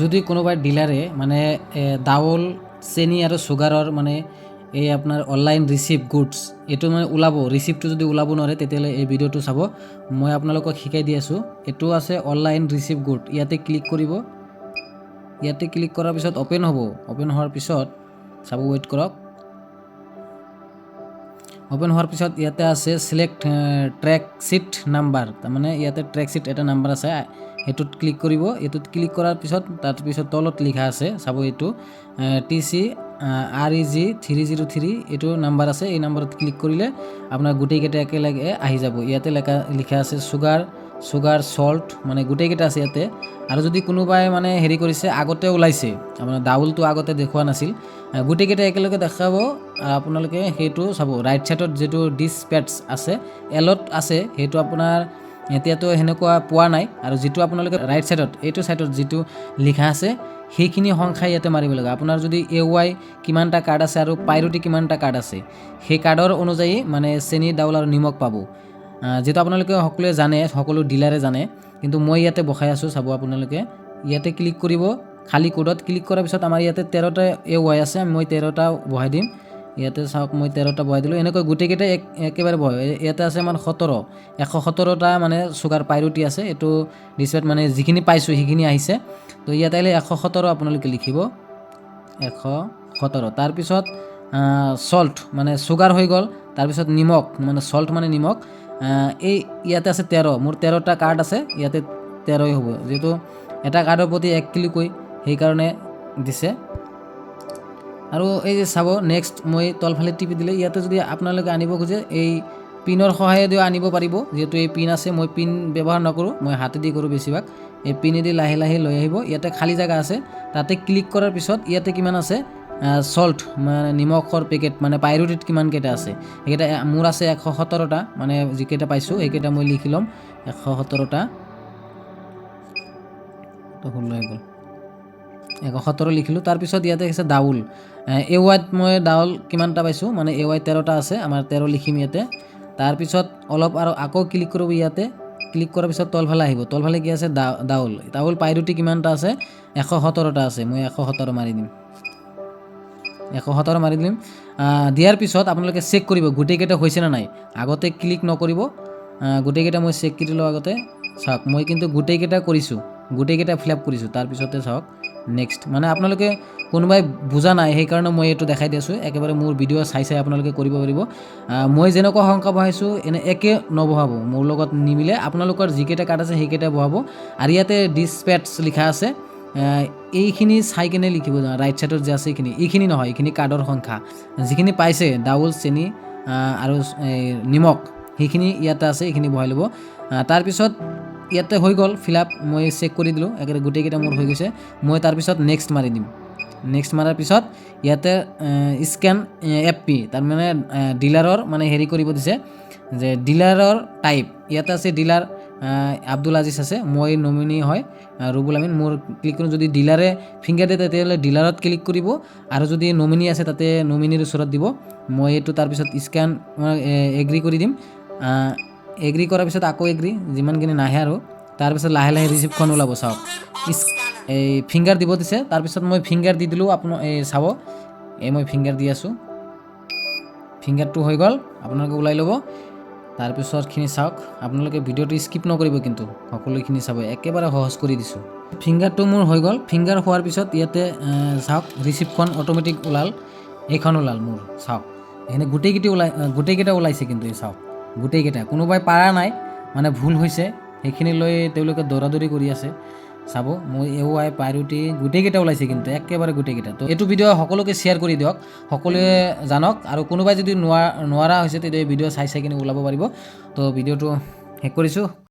যদি কোনোবাই ডিলাৰে মানে এ, ডাউল চেনি আৰু চুগাৰৰ মানে এই আপোনাৰ অনলাইন ৰিচিভ গুডছ এইটো মানে ওলাব ৰিচিপ্টটো যদি ওলাব নোৱাৰে তেতিয়াহ'লে এই ভিডিঅ'টো চাব। মই আপোনালোকক শিকাই দি আছোঁ। এইটো আছে অনলাইন ৰিচিভ গুড ইয়াতে ক্লিক কৰিব। ইয়াতে ক্লিক কৰাৰ পিছত অ'পেন হ'ব। অ'পেন হোৱাৰ পিছত চাব ৱেইট কৰক। অ'পেন হোৱাৰ পিছত ইয়াতে আছে চিলেক্ট ট্ৰেক চিট নাম্বাৰ তাৰমানে ইয়াতে ট্ৰেক চিট এটা নাম্বাৰ আছে। সেইটোত ক্লিক কৰিব, এইটোত ক্লিক কৰাৰ পিছত তাৰপিছত তলত লিখা আছে, চাব এইটো T C R E G three zero' three এইটো নাম্বাৰ আছে, এই নাম্বাৰত ক্লিক কৰিলে আপোনাৰ গোটেইকেইটা একেলগে আহি যাব। ইয়াতে লেখা, লিখা আছে চুগাৰ চুগাৰ চল্ট মানে গোটেইকেইটা আছে ইয়াতে। আৰু যদি কোনোবাই মানে হেৰি কৰিছে, আগতে ওলাইছে, আপোনাৰ ডাউলটো আগতে দেখুওৱা নাছিল গোটেইকেইটা একেলগে দেখাব আপোনালোকে সেইটো চাব ৰাইট ছাইডত যিটো ডিছপেডছ আছে এলত আছে, সেইটো আপোনাৰ এতিয়াতো সেনেকুৱা পোৱা নাই আৰু যিটো আপোনালোকে ৰাইট ছাইডত এইটো ছাইডত যিটো লিখা আছে, সেইখিনি সংখ্যা ইয়াতে মাৰিব লাগে। আপোনাৰ যদি এ ৱাই কিমানটা কাৰ্ড আছে আৰু পাইৰটি কিমানটা কাৰ্ড আছে, সেই কাৰ্ডৰ অনুযায়ী মানে চেনি, ডাউল আৰু নিমখ পাব। যিহেতু আপোনালোকে সকলোৱে জানে, সকলো ডিলাৰে জানে, কিন্তু মই ইয়াতে বহাই আছোঁ, চাব আপোনালোকে। ইয়াতে ক্লিক কৰিব, খালী কোডত ক্লিক কৰাৰ পিছত আমাৰ ইয়াতে তেৰটা এ ৱাই আছে, মই তেৰটা বহাই দিম। ইয়াতে চাওক, মই তেৰটা বহাই দিলোঁ। এনেকৈ গোটেইকেইটা এক একেবাৰে বহাই ইয়াতে আছে আমাৰ সোতৰ এশ সোতৰটা মানে চুগাৰ পাইৰুটি আছে। এইটো ডিছপ্লেত মানে যিখিনি পাইছোঁ, সেইখিনি আহিছে। তো ইয়াতে আহিলে এশ সোতৰ আপোনালোকে লিখিব। এশ সোতৰ তাৰপিছত চল্ট মানে চুগাৰ হৈ গ'ল। তাৰপিছত নিমখ মানে চল্ট মানে নিমখ। এই ইয়াতে আছে তেৰ। মোৰ তেৰটা কাৰ্ড আছে। ইয়াতে তেৰই হ'ব। যিহেতু এটা কাৰ্ডৰ প্ৰতি এক কিলোকৈ সেইকাৰণে দিছে। আৰু এই যে চাব নেক্সট মই তলফালে টিপি দিলে, ইয়াতে যদি আপোনালোকে আনিব খোজে, এই পিনৰ সহায়েদিও আনিব পাৰিব। যিহেতু এই পিন আছে, মই পিন ব্যৱহাৰ নকৰোঁ, মই হাতেদি কৰোঁ বেছিভাগ। এই পিনেদি লাহে লাহে লৈ আহিব। ইয়াতে খালী জেগা আছে, তাতে ক্লিক কৰাৰ পিছত ইয়াতে কিমান আছে চল্ট মানে নিমখৰ পেকেট মানে পাইৰুটিত কিমানকেইটা আছে। সেইকেইটা মোৰ আছে এশ সোতৰটা মানে যিকেইটা পাইছোঁ সেইকেইটা মই লিখি ল'ম, এশ সোতৰটা ষোল্ল হৈ গ'ল। সোতৰ লিখিলোঁ। তাৰপিছত ইয়াতে আছে ডাউল। এ ৱাইত মই ডাউল কিমানটা পাইছোঁ? মানে এ ৱাই তেৰটা আছে, আমাৰ তেৰ লিখিম ইয়াতে। তাৰপিছত অলপ আৰু আকৌ ক্লিক কৰিব ইয়াতে। ক্লিক কৰাৰ পিছত তলফালে আহিব। তলফালে কি আছে? ডা ডাউল। ডাউল পাইৰুটি কিমানটা আছে? এশ সোতৰটা আছে। মই এশ সোতৰ মাৰি দিম। এশ সোতৰ মাৰি দিম। দিয়াৰ পিছত আপোনালোকে চেক কৰিব গোটেইকেইটা হৈছে নে নাই। আগতে ক্লিক নকৰিব। গোটেইকেইটা মই চেক কৰি লওঁ আগতে। চাওক, মই কিন্তু গোটেইকেইটা কৰিছোঁ। গোটেইকেইটা ফিল আপ কৰিছোঁ। তাৰপিছতে চাওক। নেক্সট মানে আপোনালোকে কোনোবাই বুজা নাই, সেইকাৰণে মই এইটো দেখাই দি আছোঁ। একেবাৰে মোৰ ভিডিঅ' চাই চাই আপোনালোকে কৰিব পাৰিব। মই যেনেকুৱা সংখ্যা বহাইছোঁ এনে একে নবহাব মোৰ লগত নিমিলে আপোনালোকৰ যিকেইটা কাৰ্ড আছে, সেইকেইটা বহাব আৰু ইয়াতে ডিছপেটছ লিখা আছে। এইখিনি চাই কেনে লিখিব ৰাইট ছাইডত যে আছে এইখিনি। এইখিনি নহয়, এইখিনি কাৰ্ডৰ সংখ্যা। যিখিনি পাইছে ডাউল চেনি আৰু নিমখ, সেইখিনি ইয়াতে আছে, এইখিনি বহাই ল'ব। তাৰপিছত ইয়াতে হৈ গ'ল ফিল আপ মই চেক কৰি দিলোঁ, একেবাৰে গোটেইকেইটা মোৰ হৈ গৈছে। মই তাৰপিছত নেক্সট মাৰি দিম। নেক্সট মাৰাৰ পিছত ইয়াতে স্কেন এফ পি তাৰমানে ডিলাৰৰ মানে হেৰি কৰিব দিছে যে ডিলাৰৰ টাইপ ইয়াতে আছে ডিলাৰ আব্দুল আজিজ আছে, মই নমিনী হয় ৰুবুল আমিন। মোৰ ক্লিক কৰোঁ, যদি ডিলাৰে ফিংগাৰ দিয়ে, তেতিয়াহ'লে ডিলাৰত ক্লিক কৰিব আৰু যদি নমিনী আছে, তাতে নমিনীৰ ওচৰত দিব। মই এইটো তাৰপিছত স্কেন এগ্ৰি কৰি দিম। এগ্ৰি কৰাৰ পিছত আকৌ এগ্ৰি যিমানখিনি নাহে আৰু। তাৰপিছত লাহে লাহে ৰিচিপ্টখন ওলাব, চাওক। এই ফিংগাৰ দিব দিছে তাৰপিছত মই ফিংগাৰ দি দিলোঁ, আপোনাৰ, এই চাব। এই মই ফিংগাৰ দি আছোঁ। ফিংগাৰটো হৈ গ'ল, আপোনালোকে ওলাই ল'ব। তাৰপিছতখিনি চাওক, আপোনালোকে ভিডিঅ'টো স্কিপ নকৰিব কিন্তু, সকলোখিনি চাব। একেবাৰে সহজ কৰি দিছোঁ। ফিংগাৰটো মোৰ হৈ গ'ল। ফিংগাৰ হোৱাৰ পিছত ইয়াতে চাওক ৰিচিপ্টখন অট'মেটিক ওলাল। এইখন ওলাল মোৰ, চাওক। এনে গোটেইকেইটা ওলাই, গোটেইকেইটা ওলাইছে কিন্তু, এই চাওক। গোটেইকেইটা কোনোবাই পাৰা নাই মানে ভুল হৈছে, সেইখিনি লৈ তেওঁলোকে দৌৰা দৌৰি কৰি আছে। চাব, মই এ ৱাই, পাইৰুটি গোটেইকেইটা ওলাইছে কিন্তু, একেবাৰে গোটেইকেইটা তো এইটো ভিডিঅ' সকলোকে শ্বেয়াৰ কৰি দিয়ক, সকলোৱে জানক, আৰু কোনোবাই যদি নোৱাৰা নোৱাৰা হৈছে, তেতিয়া ভিডিঅ' চাই চাই কিনে ওলাব পাৰিব। তো ভিডিঅ'টো শেষ কৰিছোঁ।